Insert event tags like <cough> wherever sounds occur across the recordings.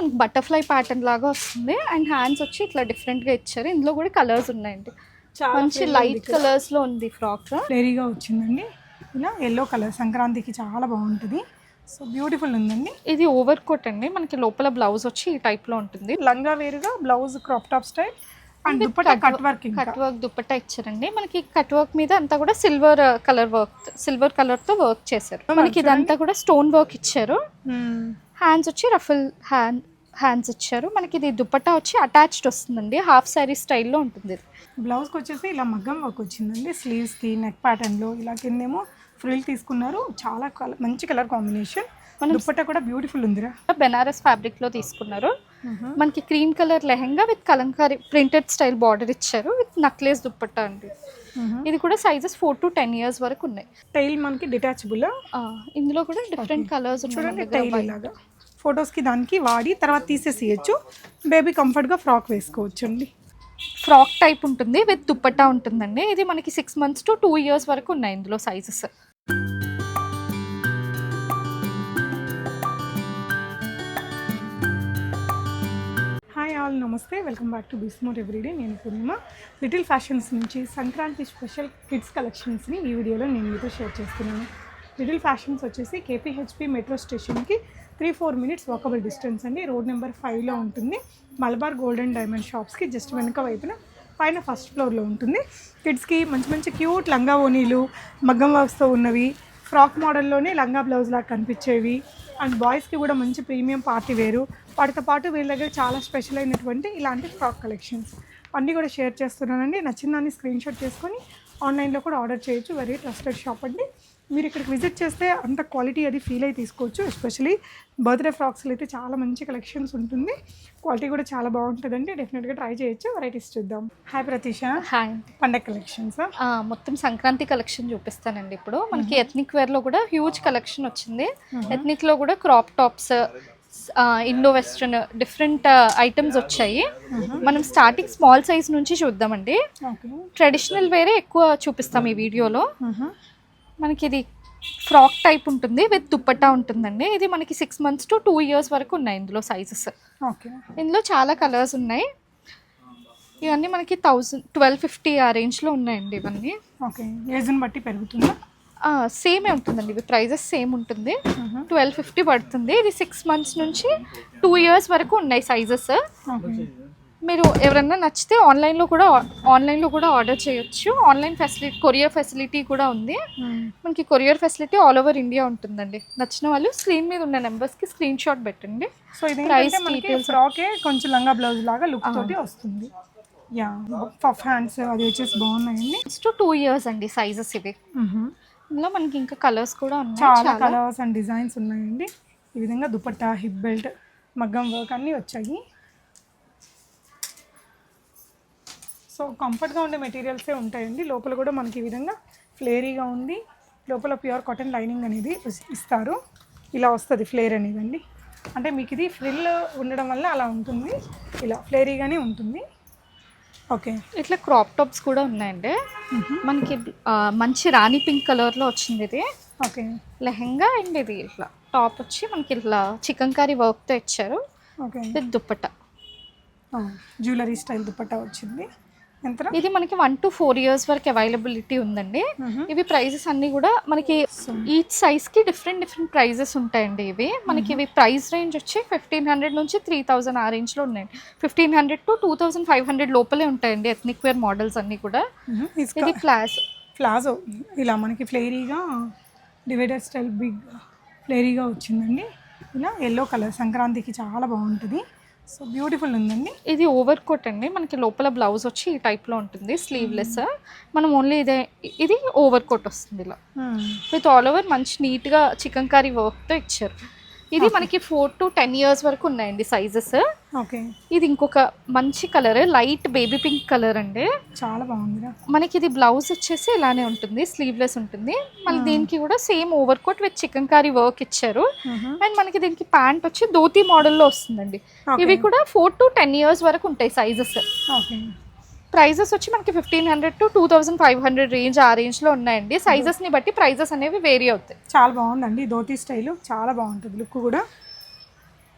మనకి butterfly pattern లాగా వస్తుంది. అండ్ హ్యాండ్స్ వచ్చి ఇట్లా డిఫరెంట్గా ఇచ్చారు. ఇందులో కూడా కలర్స్ ఉన్నాయండి. మంచి లైట్ కలర్స్లో ఉంది ఫ్రాక్ ఫ్లేరీగా వచ్చిందండి. ఇలా ఎల్లో కలర్ సంక్రాంతికి చాలా బాగుంటుంది. సో బ్యూటిఫుల్ ఉందండి. ఇది ఓవర్ కోట్ అండి. మనకి లోపల బ్లౌజ్ వచ్చి ఈ టైప్లో ఉంటుంది. లంగా వేరుగా blouse crop top style and cut work cut work dupatta ఇచ్చారండి. మనకి కట్ వర్క్ మీద అంతా కూడా సిల్వర్ కలర్ వర్క్ సిల్వర్ కలర్తో వర్క్ చేశారు. మనకి ఇదంతా కూడా స్టోన్ వర్క్ ఇచ్చారు. హ్యాండ్స్ వచ్చి రఫుల్ హ్యాండ్ హ్యాండ్స్ ఇచ్చారు. మనకి ఇది దుపట్టా వచ్చి అటాచ్డ్ వస్తుందండి. హాఫ్ శారీ స్టైల్లో ఉంటుంది బ్లౌజ్కి వచ్చేసి ఇలా మగ్గం వర్క్ వచ్చిందండి. స్లీవ్స్కి నెక్ ప్యాటర్న్లో ఇలా కిందేమో ఫ్రిల్ తీసుకున్నారు. చాలా కలర్ మంచి కలర్ కాంబినేషన్. దుప్పట్ట కూడా బ్యూటిఫుల్ ఉందిరా. బెనారస్ ఫ్యాబ్రిక్లో తీసుకున్నారు మనకి cream colour lehenga with kalamkari printed style border ఇచ్చారు. విత్ నక్లెస్ దుప్పట్టా అండి. ఇది కూడా sizes four to ten years వరకు ఉన్నాయి. టైల్ మనకి డిటాచబుల్? ఇందులో కూడా డిఫరెంట్ కలర్స్ ఉన్నాయి. ఫొటోస్కి దానికి వాడి తర్వాత తీసేసేయచ్చు. బేబీ కంఫర్ట్గా ఫ్రాక్ వేసుకోవచ్చు అండి ఫ్రాక్ టైప్ ఉంటుంది విత్ దుప్పట్టా ఉంటుందండి. ఇది మనకి six months to two years వరకు ఉన్నాయి ఇందులో sizes hi all namaste. Welcome back to బిస్మోట్ everyday నేను పూర్ణిమ. లిటిల్ ఫ్యాషన్స్ నుంచి సంక్రాంతి స్పెషల్ కిడ్స్ కలెక్షన్స్ని ఈ వీడియోలో నేను మీతో షేర్ చేస్తున్నాను. లిటిల్ ఫ్యాషన్స్ వచ్చేసి కేపీహెచ్పి మెట్రో స్టేషన్కి three four minutes walkable distance అండి. రోడ్ నెంబర్ ఫైవ్లో ఉంటుంది. మలబార్ గోల్డెన్ డైమండ్ షాప్స్కి జస్ట్ వెనుక వైపున పైన ఫస్ట్ ఫ్లోర్లో ఉంటుంది. కిడ్స్కి మంచి మంచి క్యూట్ లంగా ఓనీలు మగ్గం వర్క్స్తో ఉన్నవి ఫ్రాక్ మోడల్లోనే లంగా బ్లౌజ్ లాగా కనిపించేవి అండ్ బాయ్స్కి కూడా మంచి ప్రీమియం పార్టీ వేరు. వాటితో పాటు వీళ్ళ దగ్గర చాలా స్పెషల్ అయినటువంటి ఇలాంటి ఫ్రాక్ కలెక్షన్స్. అన్నీ కూడా షేర్ చేస్తున్నానండి. నచ్చిన దాన్ని స్క్రీన్ షాట్ చేసుకొని ఆన్లైన్లో కూడా ఆర్డర్ చేయొచ్చు. వెరీ ట్రస్టెడ్ షాప్ అండి. మీరు ఇక్కడికి విజిట్ చేస్తే అంత క్వాలిటీ అది ఫీల్ అయి తీసుకోవచ్చు ఎస్పెషలీ బర్త్డే ఫ్రాక్స్లో అయితే చాలా మంచి కలెక్షన్స్ ఉంటుంది. క్వాలిటీ కూడా చాలా బాగుంటుందండి. డెఫినెట్గా ట్రై చేయొచ్చు. వెరైటీస్ చూద్దాం. హాయ్ ప్రతీష. హాయ్ పండగ కలెక్షన్స్. మొత్తం సంక్రాంతి కలెక్షన్ చూపిస్తానండి ఇప్పుడు. మనకి ఎథ్నిక్ వేర్లో కూడా హ్యూజ్ కలెక్షన్ వచ్చింది. ఎథ్నిక్లో కూడా crop tops Indo western different items వచ్చాయి. మనం స్టార్టింగ్ స్మాల్ సైజ్ నుంచి చూద్దామండి. ట్రెడిషనల్ వేరే ఎక్కువ చూపిస్తాం ఈ వీడియోలో. మనకి ఇది ఫ్రాక్ టైప్ ఉంటుంది విత్ దుప్పట్టా ఉంటుందండి. ఇది మనకి six months to two years వరకు ఉన్నాయి ఇందులో సైజెస్ ఓకే. ఇందులో చాలా కలర్స్ ఉన్నాయి. ఇవన్నీ మనకి థౌజండ్ ట్వెల్వ్ ఫిఫ్టీ ఆ రేంజ్లో ఉన్నాయండి ఇవన్నీ. ఓకే. ఏజ్ని బట్టి పెరుగుతుందా? సేమే ఉంటుందండి. ఇవి ప్రైజెస్ సేమ్ ఉంటుంది. ట్వెల్వ్ ఫిఫ్టీ పడుతుంది. ఇది సిక్స్ మంత్స్ నుంచి టూ ఇయర్స్ వరకు ఉన్నాయి సైజెస్ మీరు ఎవరన్నా నచ్చితే ఆన్లైన్లో కూడా ఆన్లైన్లో కూడా ఆర్డర్ చేయొచ్చు. ఆన్లైన్ ఫెసిలిటీ కొరియర్ ఫెసిలిటీ కూడా ఉంది. మనకి courier facility all over India ఉంటుందండి. నచ్చిన వాళ్ళు స్క్రీన్ మీద ఉన్న నెంబర్స్కి స్క్రీన్ షాట్ పెట్టండి. సో ఇది మనకి details. ఫ్రాకే కొంచెం లంగా బ్లౌజ్ లాగా లుక్ తోటి వస్తుంది. యా పఫ్ హ్యాండ్స్ అది వచ్చేసి బాగున్నాయండి. నెక్స్ట్ టూ ఇయర్స్ అండి సైజెస్ ఇవి. ఇందులో మనకి ఇంకా కలర్స్ కూడా ఉన్నాయి. చాలా చాలా. కలర్స్ అండ్ డిజైన్స్ ఉన్నాయండి. ఈ విధంగా దుపట్టా హిప్ బెల్ట్ మగ్గం వర్క్ అన్నీ వచ్చాయి. సో కంఫర్ట్గా ఉండే మెటీరియల్సే ఉంటాయండి. లోపల కూడా మనకి ఈ విధంగా ఫ్లేరీగా ఉంది. లోపల ప్యూర్ కాటన్ లైనింగ్ అనేది ఇస్- ఇస్తారు. ఇలా వస్తుంది ఫ్లేర్ అనేది అండి అంటే మీకు ఇది ఫ్రిల్ ఉండడం వల్ల అలా ఉంటుంది. ఇలా ఫ్లేరీగానే ఉంటుంది. ఓకే. ఇట్లా క్రాప్ టాప్స్ కూడా ఉన్నాయండి. మనకి మంచి రాణి పింక్ కలర్లో వచ్చింది ఇది. ఓకే. లెహెంగా అండ్ ఇది ఇట్లా టాప్ వచ్చి మనకి ఇట్లా చికెన్ కర్రీ వర్క్తో ఇచ్చారు. Okay. With dupatta jewellery style dupatta వచ్చింది. ఇది మనకి వన్ టు ఫోర్ ఇయర్స్ వరకు అవైలబిలిటీ ఉందండి. ఇవి ప్రైజెస్ అన్ని కూడా మనకి ఈచ్ సైజ్కి డిఫరెంట్ డిఫరెంట్ ప్రైజెస్ ఉంటాయండి ఇవి. మనకి ఇవి ప్రైస్ రేంజ్ వచ్చి ఫిఫ్టీన్ హండ్రెడ్ నుంచి త్రీ థౌసండ్ ఆ రేంజ్లో ఉన్నాయండి fifteen hundred to two thousand five hundred లోపలే ఉంటాయండి ఎథ్నిక్ వేర్ మోడల్స్ అన్ని కూడా. ఇది ప్లాస్ ప్లాజో ఇలా మనకి ఫ్లేరీగా డివైడర్ స్టైల్ బిగ్ ఫ్లేరీగా వచ్చిందండి. ఇలా ఎల్లో కలర్ సంక్రాంతికి చాలా బాగుంటుంది. సో బ్యూటిఫుల్ ఉందండి. ఇది ఓవర్ కోట్ అండి. మనకి లోపల బ్లౌజ్ వచ్చి ఈ type లో ఉంటుంది. స్లీవ్లెస్ మనం ఓన్లీ ఇదే ఇది ఓవర్ కోట్ వస్తుంది ఇలా. విత్ ఆల్ ఓవర్ మంచి నీట్గా చికెన్ కర్రీ వర్క్తో ఇచ్చారు. ఇది మనకి ఫోర్ టు టెన్ ఇయర్స్ వరకు ఉన్నాయండి సైజెస్ ఓకే ఇది ఇంకొక మంచి colour light baby pink colour అండి. చాలా బాగుందిరా. మనకి ఇది బ్లౌజ్ వచ్చేసి ఇలానే ఉంటుంది స్లీవ్లెస్ ఉంటుంది. మళ్ళీ దీనికి కూడా same over coat with chikankari work ఇచ్చారు అండ్ మనకి దీనికి ప్యాంట్ వచ్చి ధోతి మోడల్లో వస్తుందండి. ఇవి కూడా ఫోర్ టు టెన్ ఇయర్స్ వరకు ఉంటాయి సైజెస్ ఓకే ప్రైజెస్ వచ్చి మనకి fifteen hundred to two thousand five hundred range ఆ రేంజ్లో ఉన్నాయండి. సైజెస్ని బట్టి ప్రైజెస్ అనేవి వేరీ అవుతాయి. చాలా బాగుందండి. ధోతి స్టైల్ చాలా బాగుంటుంది లుక్ కూడా.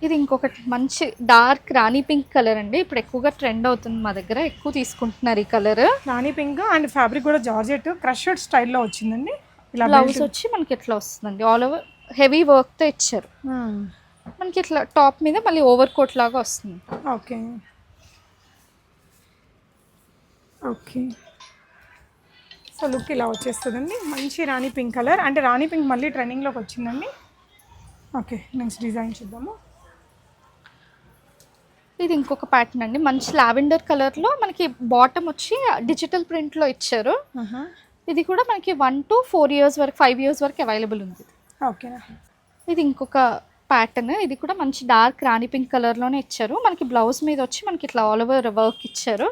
ఇది ఇంకొకటి మంచి డార్క్ రాణి పింక్ కలర్ అండి. ఇప్పుడు ఎక్కువగా ట్రెండ్ అవుతుంది మా దగ్గర. ఎక్కువ తీసుకుంటున్నారు ఈ colour. Rani pink and fabric కూడా జార్జెట్ క్రషర్డ్ స్టైల్లో వచ్చిందండి. ఇలా బ్లౌజ్ వచ్చి మనకి ఇట్లా వస్తుందండి. ఆల్ ఓవర్ హెవీ వర్క్తో ఇచ్చారు. మనకి ఇట్లా టాప్ మీద మళ్ళీ ఓవర్ కోట్ లాగా వస్తుంది. Okay okay. సో లుక్ ఇలా వచ్చేస్తుందండి. మంచి రాణి పింక్ కలర్. అంటే రాణి పింక్ మళ్ళీ ట్రెండింగ్లోకి వచ్చిందండి. ఓకే నెక్స్ట్ డిజైన్ చూద్దాము. ఇది ఇంకొక ప్యాటర్న్ అండి. మంచి లావెండర్ కలర్లో మనకి బాటమ్ వచ్చి డిజిటల్ ప్రింట్లో ఇచ్చారు. ఇది కూడా మనకి వన్ టు ఫోర్ ఇయర్స్ వరకు ఫైవ్ ఇయర్స్ వరకు అవైలబుల్ ఉంది. ఓకేనా. ఇది ఇంకొక ప్యాటర్న్ ఇది కూడా మంచి డార్క్ రాణి పింక్ కలర్లోనే ఇచ్చారు. మనకి బ్లౌజ్ మీద వచ్చి మనకి ఇట్లా ఆల్ ఓవర్ వర్క్ ఇచ్చారు.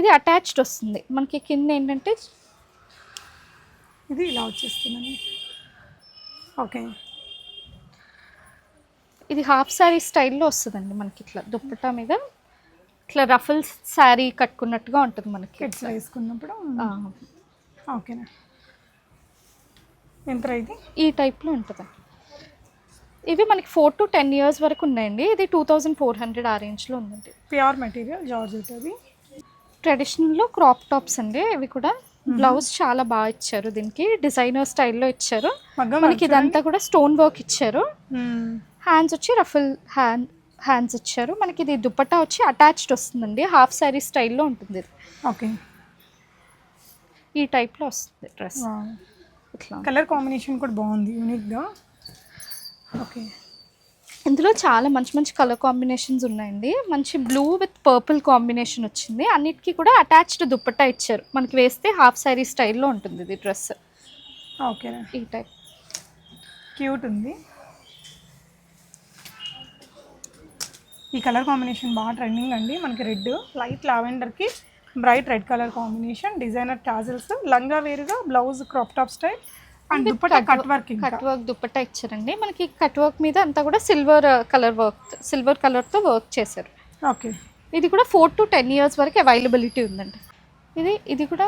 ఇది అటాచ్డ్ వస్తుంది. మనకి కింద ఏంటంటే ఇది ఇలా వచ్చేస్తుందండి. ఓకే. ఇది హాఫ్ శారీ స్టైల్లో వస్తుందండి మనకి ఇట్లా దుప్పటా మీద. ఇట్లా రఫుల్ శారీ కట్టుకున్నట్టుగా ఉంటుంది మనకి. కిడ్స్ వేసుకున్నప్పుడు. ఓకేనా. ఎంత ఇది? ఈ టైప్లో ఉంటుంది ఇవి మనకి ఫోర్ టు టెన్ ఇయర్స్ వరకు ఉన్నాయండి. ఇది టూ థౌజండ్ ఫోర్ హండ్రెడ్ ఆ రేంజ్లో ఉందండి ప్యూర్ మెటీరియల్ జార్జెట్ అది ట్రెడిషనల్లో క్రాప్ టాప్స్ అండి. ఇవి కూడా బ్లౌజ్ చాలా బాగా ఇచ్చారు దీనికి. డిజైనర్ స్టైల్లో ఇచ్చారు. మనకి ఇదంతా కూడా స్టోన్ వర్క్ ఇచ్చారు. హ్యాండ్స్ వచ్చి రఫుల్ హ్యాండ్ హ్యాండ్స్ ఇచ్చారు. మనకి ఇది దుపట్టా వచ్చి అటాచ్డ్ వస్తుందండి. హాఫ్ శారీ స్టైల్లో ఉంటుంది ఇది. ఓకే. ఈ టైప్లో వస్తుంది డ్రెస్. ఇట్లా. కలర్ కాంబినేషన్ కూడా బాగుంది. యూనిక్గా. ఓకే. ఇందులో చాలా మంచి మంచి కలర్ కాంబినేషన్స్ ఉన్నాయండి. మంచి బ్లూ విత్ పర్పుల్ కాంబినేషన్ వచ్చింది. అన్నిటికీ కూడా అటాచ్డ్ దుప్పట్టా ఇచ్చారు. మనకి వేస్తే హాఫ్ శారీ స్టైల్లో ఉంటుంది ఇది డ్రెస్ ఓకేనా ఈ టైప్ క్యూట్ ఉంది. ఈ కలర్ కాంబినేషన్ బాగా ట్రెండింగ్ అండి. మనకి red light లావెండర్కి bright red colour combination designer tassels లంగా వేరుగా blouse crop top style and dupatta cut work cut work dupatta ఇచ్చారండి. మనకి కట్ వర్క్ మీద అంతా కూడా సిల్వర్ కలర్ వర్క్ సిల్వర్ కలర్తో వర్క్ చేశారు. ఓకే ఇది కూడా ఫోర్ టు టెన్ ఇయర్స్ వరకు అవైలబిలిటీ ఉందండి. ఇది ఇది కూడా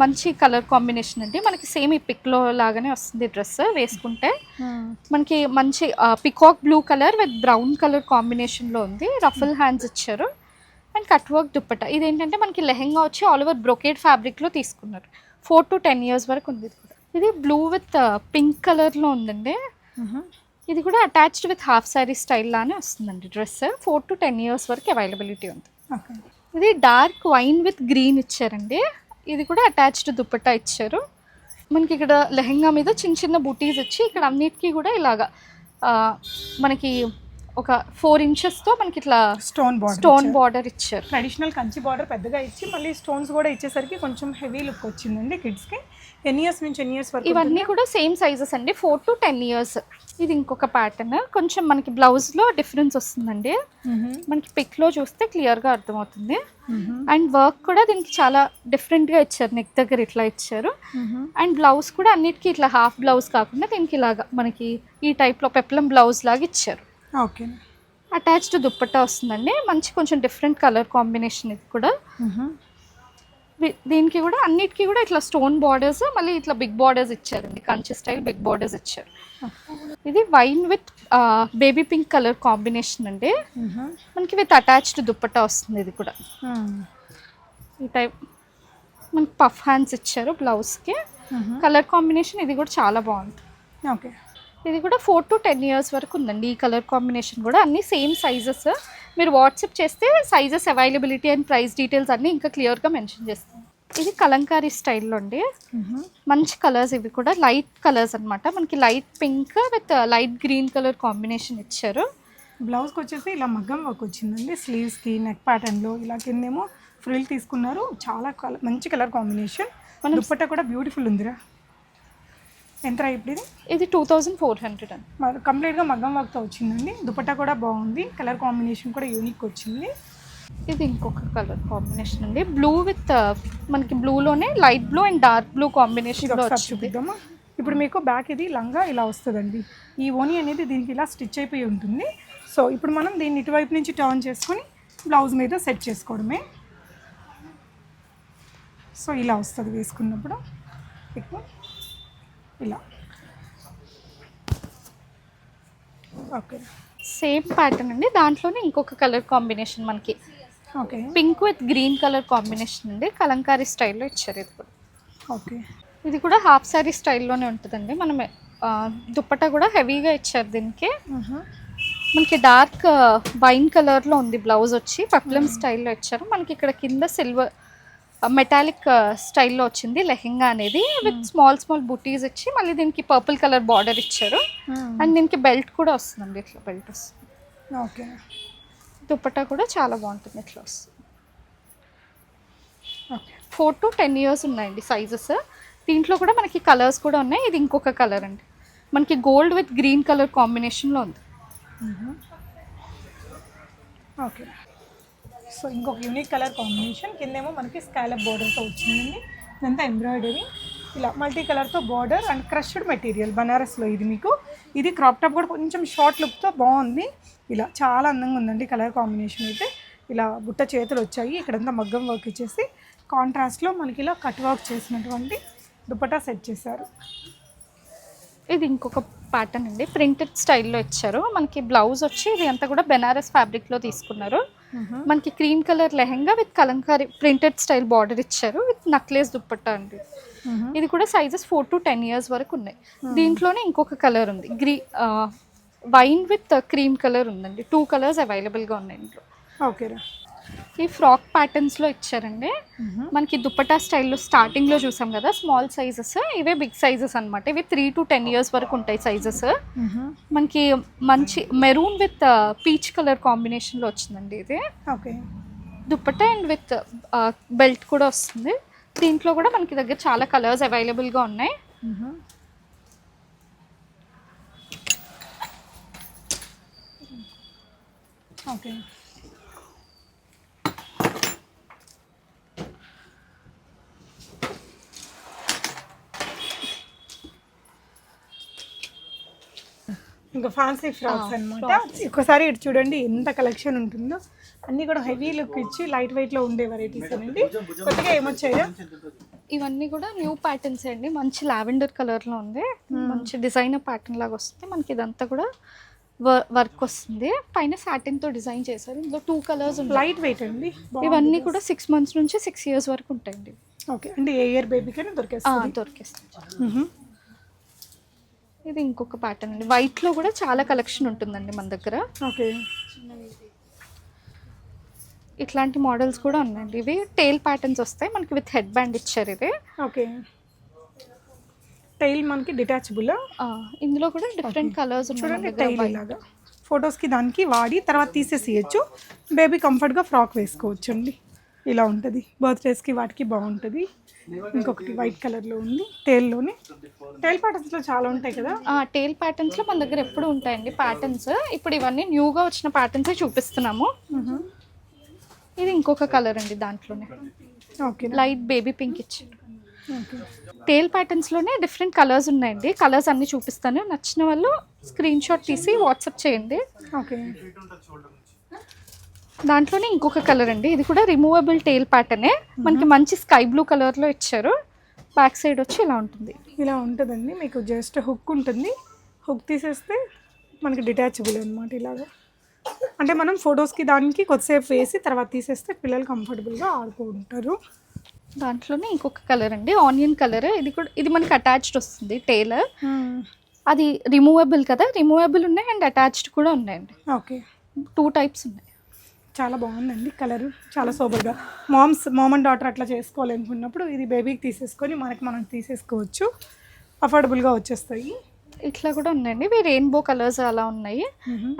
మంచి కలర్ కాంబినేషన్ అండి. మనకి సేమ్ ఈ పిక్లో లాగానే వస్తుంది డ్రెస్ వేసుకుంటే. మనకి మంచి peacock blue colour with brown colour కాంబినేషన్లో ఉంది. రఫుల్ హ్యాండ్స్ ఇచ్చారు. And cut work dupatta. ఇదేంటంటే మనకి లెహెంగా వచ్చి ఆల్ ఓవర్ బ్రొకేడ్ ఫ్యాబ్రిక్లో తీసుకున్నారు. ఫోర్ టు టెన్ ఇయర్స్ వరకు ఉంది ఇది కూడా. ఇది బ్లూ విత్ పింక్ కలర్లో ఉందండి. ఇది కూడా attached with half sari style లానే వస్తుందండి dress four to ten years వరకు అవైలబిలిటీ ఉంది. ఇది డార్క్ వైన్ విత్ గ్రీన్ ఇచ్చారండి. ఇది కూడా అటాచ్డ్ దుప్పట్టా ఇచ్చారు. మనకి ఇక్కడ లెహెంగా మీద చిన్న చిన్న బుటీస్ ఇచ్చి ఇక్కడ అన్నిటికీ కూడా ఇలాగా ఆ, మనకి ఒక ఫోర్ ఇంచెస్తో మనకి ఇట్లా స్టోన్ బార్డర్ స్టోన్ బార్డర్ ఇచ్చారు. ట్రెడిషనల్ కంచి బార్డర్ పెద్దగా ఇచ్చి మళ్ళీ స్టోన్స్ కూడా ఇచ్చేసరికి కొంచెం హెవీ లుక్ వచ్చిందండి కిడ్స్కి ఎన్ని ఇయర్స్ నుంచి ఎన్ని ఇయర్స్ వరకు ఇవన్నీ కూడా సేమ్ సైజెస్ అండి. ఫోర్ టు టెన్ ఇయర్స్ ఇది ఇంకొక ప్యాటర్న్ కొంచెం మనకి బ్లౌజ్లో డిఫరెన్స్ వస్తుందండి. మనకి పిక్లో చూస్తే క్లియర్గా అర్థమవుతుంది. అండ్ వర్క్ కూడా దీనికి చాలా డిఫరెంట్గా ఇచ్చారు. నెక్ దగ్గర ఇట్లా ఇచ్చారు. అండ్ బ్లౌజ్ కూడా అన్నిటికీ ఇట్లా హాఫ్ బ్లౌజ్ కాకుండా దీనికి ఇలాగా మనకి ఈ టైప్లో పెప్లం బ్లౌజ్ లాగా ఇచ్చారు. ఓకే అటాచ్డ్ దుప్పట్టా వస్తుందండి. మంచి కొంచెం డిఫరెంట్ కలర్ కాంబినేషన్ ఇది కూడా. దీనికి కూడా అన్నిటికీ కూడా ఇట్లా స్టోన్ బార్డర్స్ మళ్ళీ ఇట్లా బిగ్ బార్డర్స్ ఇచ్చారండి. కంచి స్టైల్ బిగ్ బార్డర్స్ ఇచ్చారు. ఇది wine with baby pink colour combination అండి. మనకి విత్ అటాచ్డ్ దుప్పట్టా వస్తుంది ఇది కూడా. ఈ టైప్ మనకి పఫ్ హ్యాండ్స్ ఇచ్చారు బ్లౌజ్కి. కలర్ కాంబినేషన్ ఇది కూడా చాలా బాగుంది. ఓకే. ఇది కూడా ఫోర్ టు టెన్ ఇయర్స్ వరకు ఉందండి. ఈ కలర్ కాంబినేషన్ కూడా అన్ని సేమ్ సైజెస్ మీరు వాట్సాప్ చేస్తే sizes availability and price details అన్నీ ఇంకా క్లియర్గా మెన్షన్ చేస్తాం. ఇది కలంకారీ స్టైల్లో అండి. మంచి కలర్స్ ఇవి కూడా. లైట్ కలర్స్ అన్నమాట. మనకి light pink with light green colour combination ఇచ్చారు. బ్లౌజ్కి వచ్చేసి ఇలా మగ్గం వర్క్ వచ్చిందండి. స్లీవ్స్కి నెక్ ప్యాటర్న్లో ఇలా కిందేమో ఫ్రిల్ తీసుకున్నారు. చాలా కలర్ మంచి కలర్ కాంబినేషన్ దుప్పట్ట కూడా బ్యూటిఫుల్ ఉందిరా. ఎంత ఇప్పుడు ఇది? ఇది టూ థౌజండ్ ఫోర్ హండ్రెడ్ అండి. మరి కంప్లీట్గా మగ్గం వర్క్తో వచ్చిందండి. దుపట్టా కూడా బాగుంది. కలర్ కాంబినేషన్ కూడా యూనిక్ వచ్చింది. ఇది ఇంకొక కలర్ కాంబినేషన్ అండి. బ్లూ విత్ మనకి బ్లూలోనే light blue and dark blue వచ్చింది. చూపిద్దామా? ఇప్పుడు మీకు బ్యాక్ ఇది లంగా ఇలా వస్తుందండి. ఈ ఓని అనేది దీనికి ఇలా స్టిచ్ అయిపోయి ఉంటుంది. సో ఇప్పుడు మనం దీన్ని ఇటువైపు నుంచి టర్న్ చేసుకొని బ్లౌజ్ మీద సెట్ చేసుకోవడమే. సో ఇలా వస్తుంది వేసుకున్నప్పుడు. ఎక్కువ. ఇలా. ఓకే సేమ్ ప్యాటర్న్ అండి. దాంట్లోనే ఇంకొక కలర్ కాంబినేషన్ మనకి. Okay pink with green colour combination అండి. కలంకారీ స్టైల్లో ఇచ్చారు ఇది కూడా. ఓకే ఇది కూడా హాఫ్ శారీ స్టైల్లోనే ఉంటుందండి. మనం ఆ, దుప్పట్టా కూడా హెవీగా ఇచ్చారు దీనికి. మనకి డార్క్ వైన్ కలర్లో ఉంది బ్లౌజ్ వచ్చి. పప్లం స్టైల్లో ఇచ్చారు. మనకి ఇక్కడ కింద సిల్వర్ మెటాలిక్ స్టైల్లో వచ్చింది లెహెంగా అనేది విత్ స్మాల్ స్మాల్ బుటీస్ ఇచ్చి మళ్ళీ దీనికి పర్పుల్ కలర్ బార్డర్ ఇచ్చారు. అండ్ దీనికి బెల్ట్ కూడా వస్తుందండి ఇట్లా బెల్ట్ వస్తుంది. ఓకే. దుప్పట్టా కూడా చాలా బాగుంటుంది ఇట్లా వస్తుంది. Okay. Four to ten years ఉన్నాయండి సైజెస్ దీంట్లో కూడా మనకి కలర్స్ కూడా ఉన్నాయి ఇది ఇంకొక కలర్ అండి. మనకి గోల్డ్ విత్ గ్రీన్ కలర్ కాంబినేషన్లో ఉంది. ఓకే. సో ఇంకొక యూనిక్ కలర్ కాంబినేషన్ కిందేమో మనకి స్కాలప్ బోర్డర్తో వచ్చిందండి. ఇదంతా ఎంబ్రాయిడరీ ఇలా మల్టీ కలర్తో బార్డర్ అండ్ క్రష్డ్ మెటీరియల్ బనారస్లో ఇది మీకు. ఇది క్రాప్ టాప్ కూడా కొంచెం షార్ట్ లుక్తో బాగుంది. ఇలా చాలా అందంగా ఉందండి కలర్ కాంబినేషన్ అయితే. ఇలా బుట్ట చేతులు వచ్చాయి. ఇక్కడంతా మగ్గం వర్క్ ఇచ్చేసి కాంట్రాస్ట్లో మనకి ఇలా కట్ వర్క్ చేసినటువంటి దుపట్టా సెట్ చేశారు. ఇది ఇంకొక ప్యాటర్న్ అండి. ప్రింటెడ్ స్టైల్లో ఇచ్చారు. మనకి బ్లౌజ్ వచ్చి ఇది అంతా కూడా బెనారస్ ఫ్యాబ్రిక్లో తీసుకున్నారు. మనకి cream colour lehenga with kalamkari printed style border ఇచ్చారు విత్ నక్లెస్ దుప్పట్టా అండి. ఇది కూడా sizes four to ten years వరకు ఉన్నాయి. దీంట్లోనే ఇంకొక కలర్ ఉంది. గ్రీ వైన్ విత్ క్రీమ్ కలర్ ఉందండి. టూ కలర్స్ అవైలబుల్గా ఉన్నాయి ఇంట్లో. ఓకే ఈ ఫ్రాక్ ప్యాటర్న్స్లో ఇచ్చారండి. మనకి దుప్పటా స్టైల్లో స్టార్టింగ్లో చూసాం కదా స్మాల్ సైజెస్ ఇవే బిగ్ సైజెస్ అన్నమాట. ఇవి త్రీ టు టెన్ ఇయర్స్ వరకు ఉంటాయి సైజెస్ మనకి మంచి మెరూన్ విత్ పీచ్ కలర్ కాంబినేషన్లో వచ్చిందండి ఇది. Okay. Dupatta and with belt కూడా వస్తుంది. దీంట్లో కూడా మనకి దగ్గర చాలా కలర్స్ అవైలబుల్గా ఉన్నాయి. ఓకే. ఇంకా ఫ్యాన్సీ ఫ్రాక్స్ అన్నమాట. ఒకసారి ఇటు చూడండి ఎంత కలెక్షన్ ఉంటుందో. అన్నీ కూడా హెవీ లుక్ ఇచ్చి లైట్ వెయిట్లో ఉండే వెరైటీస్ అండి కొత్తగా ఏమొచ్చాయా? ఇవన్నీ కూడా న్యూ ప్యాటర్న్స్ అండి. మంచి లావెండర్ కలర్లో ఉంది. మంచి డిజైనర్ ప్యాటర్న్ లాగా వస్తుంది. మనకి ఇదంతా కూడా వర్క్ వస్తుంది. పైన satin తో డిజైన్ చేశారు. ఇందులో టూ కలర్స్ లైట్ వెయిట్ అండి? ఇవన్నీ కూడా సిక్స్ మంత్స్ నుంచి సిక్స్ ఇయర్స్ వరకు ఉంటాయండి. ఓకే అంటే ఏ ఇయర్ బేబీకైనా దొరికేస్తుంది. దొరికేస్తుంది. ఇది ఇంకొక ప్యాటర్న్ అండి. వైట్లో కూడా చాలా కలెక్షన్ ఉంటుందండి మన దగ్గర. ఓకే. ఇట్లాంటి మోడల్స్ కూడా ఉన్నాయండి. ఇవి టేల్ ప్యాటర్న్స్ వస్తాయి. మనకి విత్ హెడ్ బ్యాండ్ ఇచ్చారు ఇది ఓకే. టైల్ మనకి డిటాచబుల్ ఇందులో కూడా డిఫరెంట్ కలర్స్ చూడండి టైల్ ఇలాగా. ఫొటోస్కి దానికి వాడి తర్వాత తీసేసేయచ్చు. బేబీ కంఫర్ట్గా ఫ్రాక్ వేసుకోవచ్చు అండి ఇలా ఉంటుంది. బర్త్డేస్కి వాటికి బాగుంటుంది. ఇంకొకటి వైట్ కలర్లో ఉంది టైల్లోనే టైల్ ప్యాటర్న్స్లో చాలా ఉంటాయి కదా? టేల్ ప్యాటర్న్స్లో మన దగ్గర ఎప్పుడు ఉంటాయండి ప్యాటర్న్స్ ఇప్పుడు ఇవన్నీ న్యూగా వచ్చిన ప్యాటర్న్స్ చూపిస్తున్నాము. ఇది ఇంకొక కలర్ అండి దాంట్లోనే. ఓకే. లైట్ బేబీ పింక్ ఇచ్చారు ఓకే. టేల్ ప్యాటర్న్స్లోనే డిఫరెంట్ కలర్స్ ఉన్నాయండి. కలర్స్ అన్ని చూపిస్తాను. నచ్చిన వాళ్ళు స్క్రీన్ షాట్ తీసి వాట్సాప్ చేయండి. ఓకే. దాంట్లోనే ఇంకొక కలర్ అండి. ఇది కూడా రిమూవబుల్ టేల్ ప్యాటర్నే మనకి మంచి స్కై బ్లూ కలర్లో ఇచ్చారు. బ్యాక్ సైడ్ వచ్చి ఇలా ఉంటుంది. ఇలా ఉంటుందండి. మీకు జస్ట్ హుక్ ఉంటుంది. హుక్ తీసేస్తే మనకి డిటాచబుల్ అనమాట ఇలాగా. అంటే మనం ఫొటోస్కి దానికి కొద్దిసేపు వేసి తర్వాత తీసేస్తే పిల్లలు కంఫర్టబుల్గా ఆడుకుంటారు దాంట్లోనే ఇంకొక కలర్ అండి. ఆనియన్ కలర్ ఇది కూడా ఇది మనకి అటాచ్డ్ వస్తుంది టేలర్ అది రిమూవబుల్ కదా. రిమూవబుల్ ఉన్నాయి అండ్ అటాచ్డ్ కూడా ఉన్నాయండి. ఓకే. టూ టైప్స్ ఉన్నాయి. చాలా బాగుందండి కలర్ చాలా సోబర్గా. మామ్స్ మామ్ అండ్ డాటర్ అట్లా చేసుకోవాలనుకున్నప్పుడు ఇది బేబీకి తీసేసుకొని మనకి మనం తీసేసుకోవచ్చు. అఫోర్డబుల్గా వచ్చేస్తాయి. ఇట్లా కూడా ఉన్నాయండి ఇవి రెయిన్బో కలర్స్ అలా ఉన్నాయి.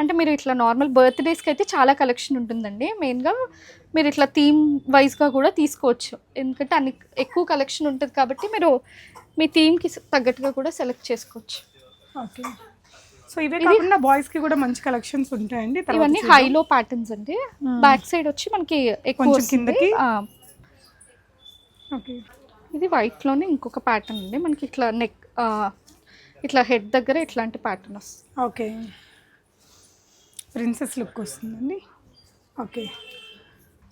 అంటే మీరు ఇట్లా నార్మల్ బర్త్డేస్కి అయితే చాలా కలెక్షన్ ఉంటుందండి. మెయిన్గా మీరు ఇట్లా థీమ్ వైజ్గా కూడా తీసుకోవచ్చు. ఎందుకంటే అన్ని ఎక్కువ కలెక్షన్ ఉంటుంది కాబట్టి మీరు మీ థీమ్కి తగ్గట్టుగా కూడా సెలెక్ట్ చేసుకోవచ్చు. ఓకే. సో ఇవే కాకుండా బాయ్స్కి కూడా మంచి కలెక్షన్స్ ఉంటాయండి. ఇవన్నీ. హైలో ప్యాటర్న్స్ అండి. బ్యాక్ సైడ్ వచ్చి మనకి ఎక్కువ. కిందకి? ఓకే. ఇది వైట్లోనే ఇంకొక ప్యాటర్న్ అండి. మనకి ఇట్లా నెక్ ఇట్లా హెడ్ దగ్గర ఇట్లాంటి ప్యాటర్న్ వస్తుంది. ఓకే. ప్రిన్సెస్ లుక్ వస్తుందండి. ఓకే.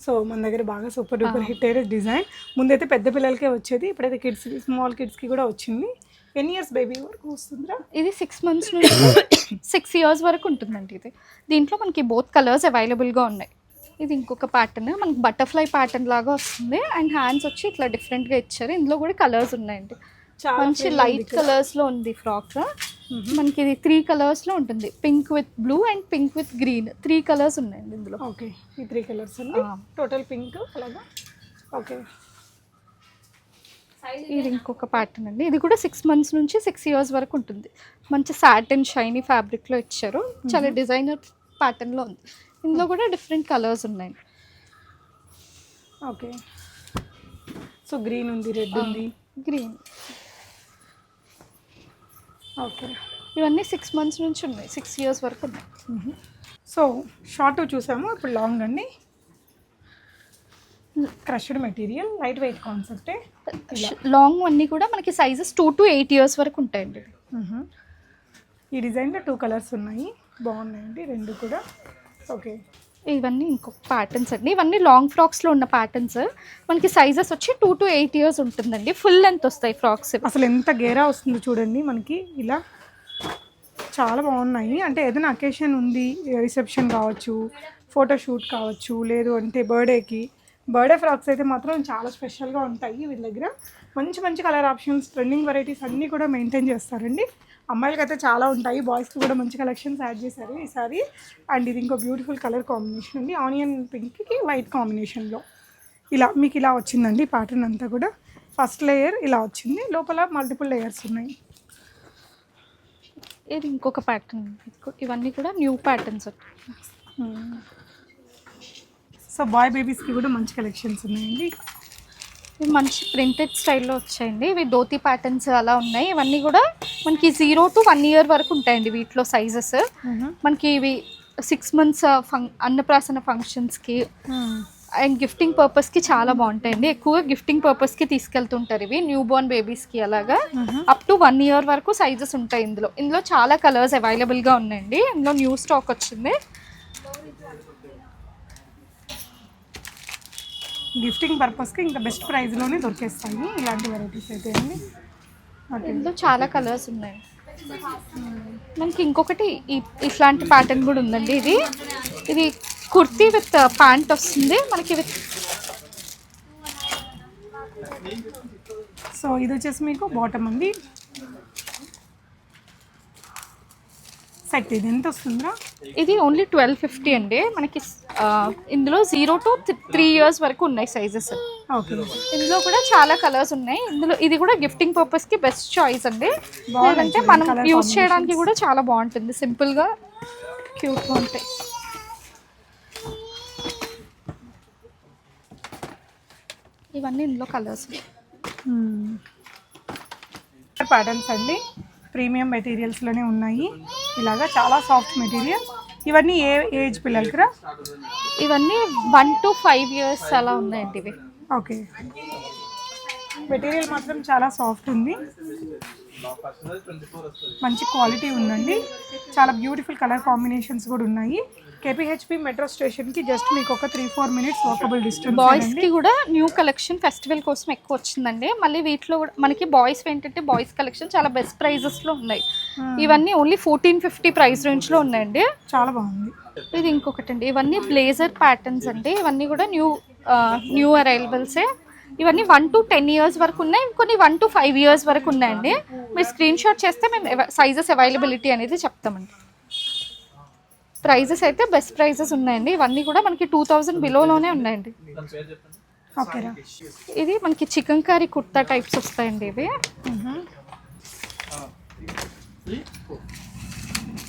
సో మన దగ్గర బాగా సూపర్ డూపర్ హిట్ అయ్యే డిజైన్ ముందైతే పెద్ద పిల్లలకే వచ్చేది. ఇప్పుడైతే కిడ్స్ స్మాల్ కిడ్స్కి కూడా వచ్చింది. ఎన్ని ఇయర్స్ బేబీ వరకు వస్తుందిరా? ఇది సిక్స్ మంత్స్ నుంచి <coughs> సిక్స్ ఇయర్స్ వరకు ఉంటుందండి ఇది. దీంట్లో మనకి బోత్ కలర్స్ అవైలబుల్గా ఉన్నాయి. ఇది ఇంకొక ప్యాటర్న్ మనకి బటర్ఫ్లై ప్యాటర్న్ లాగా వస్తుంది. అండ్ హ్యాండ్స్ వచ్చి ఇట్లా డిఫరెంట్గా ఇచ్చారు. ఇందులో కూడా కలర్స్ ఉన్నాయండి. మంచి లైట్. కలర్స్లో ఉంది ఫ్రాక్ మనకి ఇది త్రీ కలర్స్లో ఉంటుంది. Pink with blue and pink with green three colours ఉన్నాయండి ఇందులో. ఓకే ఈ త్రీ కలర్స్. టోటల్ పింక్ అలాగా? ఓకే ఇది ఇంకొక ప్యాటర్న్ అండి. ఇది కూడా సిక్స్ మంత్స్ నుంచి సిక్స్ ఇయర్స్ వరకు ఉంటుంది. మంచి సాటిన్ షైనీ ఫ్యాబ్రిక్లో ఇచ్చారు. చాలా డిజైనర్ ప్యాటర్న్లో ఉంది. ఇందులో కూడా డిఫరెంట్ కలర్స్ ఉన్నాయి. ఓకే. సో గ్రీన్ ఉంది రెడ్ ఉంది. Green okay. ఇవన్నీ సిక్స్ మంత్స్ నుంచి ఉన్నాయి. సిక్స్ ఇయర్స్ వరకు ఉన్నాయి. సో షార్ట్ చూసాము ఇప్పుడు లాంగ్ అండి. క్రష్డ్ మెటీరియల్ లైట్ వెయిట్ కాన్సెప్టే లాంగ్ అన్నీ కూడా మనకి sizes two to eight years వరకు ఉంటాయండి. ఈ డిజైన్లో టూ కలర్స్ ఉన్నాయి. బాగున్నాయండి రెండు కూడా. ఓకే. ఇవన్నీ ఇంకొక ప్యాటర్న్స్ అండి. ఇవన్నీ లాంగ్ ఫ్రాక్స్లో ఉన్న ప్యాటర్న్స్ మనకి సైజెస్ వచ్చి టూ టు ఎయిట్ ఇయర్స్ ఉంటుందండి. ఫుల్ లెంత్ వస్తాయి ఫ్రాక్స్. అసలు ఎంత గేరా వస్తుందో చూడండి మనకి. ఇలా చాలా బాగున్నాయి. అంటే ఏదైనా అకేషన్ ఉంది రిసెప్షన్ కావచ్చు ఫోటోషూట్ కావచ్చు లేదు అంటే బర్త్డేకి బర్త్డే ఫ్రాక్స్ అయితే మాత్రం చాలా స్పెషల్గా ఉంటాయి వీళ్ళ దగ్గర. మంచి మంచి కలర్ ఆప్షన్స్ ట్రెండింగ్ వెరైటీస్ అన్నీ కూడా మెయింటైన్ చేస్తారండి. అమ్మాయిలకి అయితే చాలా ఉంటాయి. బాయ్స్కి కూడా మంచి కలెక్షన్స్ యాడ్ చేశారు ఈసారి. అండ్ ఇది ఇంకో బ్యూటిఫుల్ కలర్ కాంబినేషన్ అండి. ఆనియన్ పింక్కి వైట్ కాంబినేషన్లో ఇలా మీకు ఇలా వచ్చిందండి ప్యాటర్న్ అంతా కూడా. ఫస్ట్ లేయర్ ఇలా వచ్చింది. లోపల మల్టిపుల్ లేయర్స్ ఉన్నాయి. ఇది ఇంకొక ప్యాటర్న్ ఇవన్నీ కూడా న్యూ ప్యాటర్న్స్ సో బాయ్ బేబీస్కి కూడా మంచి కలెక్షన్స్ ఉన్నాయండి. ఇవి మంచి ప్రింటెడ్ స్టైల్లో వచ్చాయండి. ఇవి ధోతి ప్యాటర్న్స్ అలా ఉన్నాయి. ఇవన్నీ కూడా మనకి జీరో టు వన్ ఇయర్ వరకు ఉంటాయండి వీటిలో సైజెస్. మనకి ఇవి సిక్స్ మంత్స్ ఫంక్ అన్నప్రాసన ఫంక్షన్స్కి అండ్ గిఫ్టింగ్ పర్పస్కి చాలా బాగుంటాయండి. ఎక్కువగా గిఫ్టింగ్ పర్పస్కి తీసుకెళ్తుంటారు ఇవి. న్యూ బోర్న్ బేబీస్కి అలాగా. అప్ టు వన్ ఇయర్ వరకు సైజెస్ ఉంటాయి ఇందులో. ఇందులో చాలా కలర్స్ అవైలబుల్గా ఉన్నాయండి. ఇందులో న్యూ స్టాక్ వచ్చింది. గిఫ్టింగ్ పర్పస్కి ఇంకా బెస్ట్ ప్రైస్లోనే దొరికేస్తాయి. ఇలాంటి వెరైటీస్ అయితే అండి. ఇందులో చాలా కలర్స్ ఉన్నాయి. మనకి ఇంకొకటి ఇట్లాంటి ప్యాటర్న్ కూడా ఉందండి ఇది. ఇది కుర్తీ విత్ ప్యాంట్ వస్తుంది. మనకి విత్ సో ఇది వచ్చేసి మీకు బాటమ్ అండి. సెట్ ఇది ఎంత వస్తుందిరా? ఇది ఓన్లీ ట్వెల్వ్ ఫిఫ్టీ అండి. మనకి ఇందులో జీరో టు త్రీ ఇయర్స్ వరకు ఉన్నాయి సైజెస్ ఓకే. ఇందులో కూడా చాలా కలర్స్ ఉన్నాయి. ఇందులో ఇది కూడా గిఫ్టింగ్ పర్పస్కి బెస్ట్ చాయిస్ అండి. లేదంటే మనం యూస్ చేయడానికి కూడా చాలా బాగుంటుంది. సింపుల్గా క్యూట్గా ఉంటాయి. ఇవన్నీ ఇందులో కలర్స్ ప్యాటర్న్స్ అండి. ప్రీమియం మెటీరియల్స్లోనే ఉన్నాయి. ఇలాగా చాలా సాఫ్ట్ మెటీరియల్ ఇవన్నీ ఏ ఏజ్ పిల్లలకిరా? ఇవన్నీ వన్ టు ఫైవ్ ఇయర్స్ అలా ఉన్నాయండి ఇవి. ఓకే. మెటీరియల్ మాత్రం చాలా సాఫ్ట్ ఉంది. మంచి క్వాలిటీ ఉందండి. చాలా బ్యూటిఫుల్ కలర్ కాంబినేషన్స్ కూడా ఉన్నాయి. కేపీహెచ్పి మెట్రో స్టేషన్కి జస్ట్ మీకు ఒక three four minutes walkable distance బాయ్స్కి కూడా న్యూ కలెక్షన్ ఫెస్టివల్ కోసం ఎక్కువ వచ్చిందండి. మళ్ళీ వీటిలో కూడా మనకి బాయ్స్ ఏంటంటే బాయ్స్ కలెక్షన్ చాలా బెస్ట్ ప్రైజెస్లో ఉన్నాయి. ఇవన్నీ ఓన్లీ ఫోర్టీన్ ఫిఫ్టీ ప్రైస్ రేంజ్లో ఉన్నాయండి. చాలా బాగుంది. ఇది ఇంకొకటి అండి ఇవన్నీ బ్లేజర్ ప్యాటర్న్స్ అండి. ఇవన్నీ కూడా న్యూ న్యూ అరైవల్సే ఇవన్నీ వన్ టు టెన్ ఇయర్స్ వరకు ఉన్నాయి. కొన్ని వన్ టు ఫైవ్ ఇయర్స్ వరకు ఉన్నాయండి. మీరు స్క్రీన్ షాట్ చేస్తే మేము సైజెస్ అవైలబిలిటీ అనేది చెప్తామండి. ప్రైజెస్ అయితే బెస్ట్ ప్రైజెస్ ఉన్నాయండి. ఇవన్నీ కూడా మనకి టూ థౌజండ్ బిలోలోనే ఉన్నాయండి. ఓకేరా ఇది మనకి చికెన్ కర్రీ కుర్తా టైప్స్ వస్తాయండి ఇవి.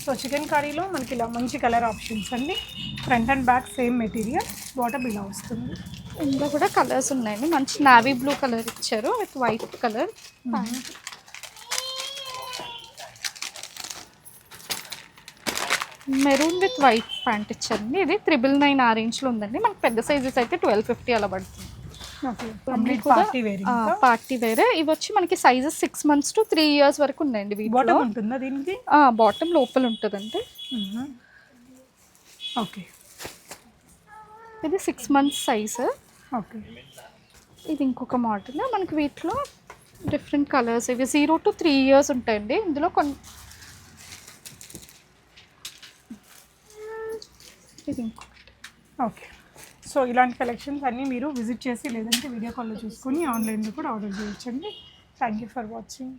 సో చికెన్ కర్రీలో మనకి ఇలా మంచి కలర్ ఆప్షన్స్ అండి. Front and back same material bottom ఇలా వస్తుంది. ఇందులో కూడా కలర్స్ ఉన్నాయండి. మంచి నావీ బ్లూ కలర్ ఇచ్చారు with white colour maroon with white pant ఇచ్చారండి. ఇది త్రిబుల్ నైన్ ఆ రేంజ్లో ఉందండి. మనకి పెద్ద సైజెస్ అయితే ట్వెల్వ్ ఫిఫ్టీ అలా పడుతుంది. పార్టీ వేర్ ఇవి వచ్చి మనకి sizes six months to three years వరకు ఉన్నాయండి వీటిలో. బాటమ్ ఉంటుందా దీనికి? బాటమ్ లోపల ఉంటుందండి. ఓకే ఇది సిక్స్ మంత్స్ సైజ్ ఓకే. ఇది ఇంకొక మోడల్. మనకి వీటిలో డిఫరెంట్ కలర్స్ ఇవి జీరో టు త్రీ ఇయర్స్ ఉంటాయండి. ఇందులో కొన్ని ఇది ఇంకొకటి. ఓకే. సో ఇలాంటి కలెక్షన్స్ అన్నీ మీరు విజిట్ చేసి లేదంటే వీడియో కాల్లో చూసుకొని ఆన్లైన్లో కూడా ఆర్డర్ చేయొచ్చండి. Thank you for watching